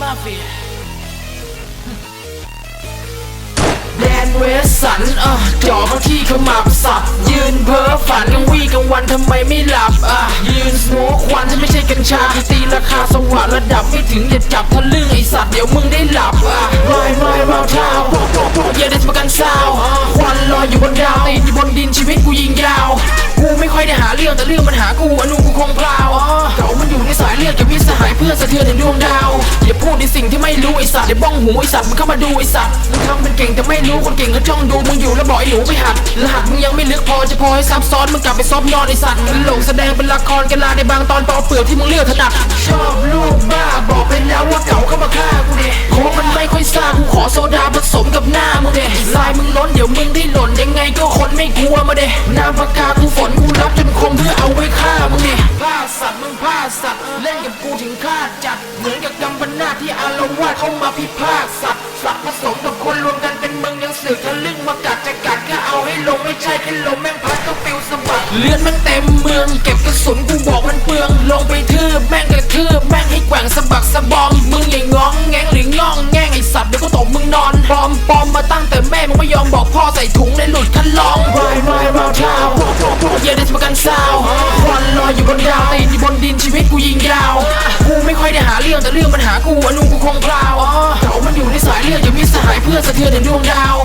Mafia แดนเวสสันอะจ่อเข้าที่ขมับสับ ยืนเพ้อฝันกลางวี่กลางวันทำไมไม่หลับอะยืนสโมกควันฉันไม่ใช่กัญชาตีราคาสว่างระดับไม่ถึงอย่จับทะลึ่งไอสัตว์เดี๋ยวมึงได้หลับอะไม่ไม่มาเท้าโป๊ะโป๊ะโป๊ะอย่าได้ประกันเช้าควันลอยอยู่บนดาวติดอยู่บนดินชีวิตกูยิงยาวกูไม่ค่อยได้หาเรื่องแต่เรื่องมันหากูอนุกูคงพลาวเก่ามันอยู่ในสายเลือดกับวิสหายเพื่อสะเทือนถึงดวงดาว ในสิ่งที่ไม่รู้ไอสัตว์เดี๋ยวบ้องหูไอสัตว์มึงเข้ามาดูไอสัตว์มึงทำเป็นเก่งแต่ไม่รู้คนเก่งก็จ้องดูมึงอยู่แล้วบอกไอหนูไปหัดรหัสมึงยังไม่ลึกพอจะพอให้ซับซ้อนมึงกลับไปซบนอนไอสัตว์มึงหลงแสดงเป็นละครกันลาในบางตอนปอเปลือกที่มึงเลือกถนัดชอบลูกบ้าบอกไปแล้วว่าเก่าเข้ามาฆ่ากูเด้เพราะว่ามันไม่ค่อยซ่ากูขอโซดาผสมกับหน้ามึงเด้ลายมึงล้นเดี๋ยวมึงได้หล่นยังไงก็คนไม่กลัวมาเด้น้ำปากกากูฝน สัตว์ เล่นกับกูถึงคาดจัด เหมือนกับกำปนาที่อารวาสเข้ามาพิพากสัตว์สัตว์ผสมกับคนรวมกันเป็นมึงยังสืบทะลึ่งมากัดจะกัดก็เอาให้ลงไม่ใช่แค่ลมแม่งพัดก็ปิวสะบัดเลือดแม่งเต็มเมือง เก็บกระสุนกูบอกมันเปลืองลงไปทืบแม่งกระทืบแม่งให้แกว่งสะบักสะบอมมึงอย่างงองแงงหรืององแงงไอสัตว์เดี๋ยวก็ตบมึงนอนปลอมปลอมมาตั้งแต่แม่มึงไม่ยอมบอกพ่อใส่ถุงเลยหลุดคันลองวายวายวาวเท้าอย่าได้ประกันซาว แต่เรื่องมันหากูอนุกูคงพลาวเก่ามันอยู่ในสายเลือดอย่ามีสหายเพื่อสะเทือนถึงดวงดาว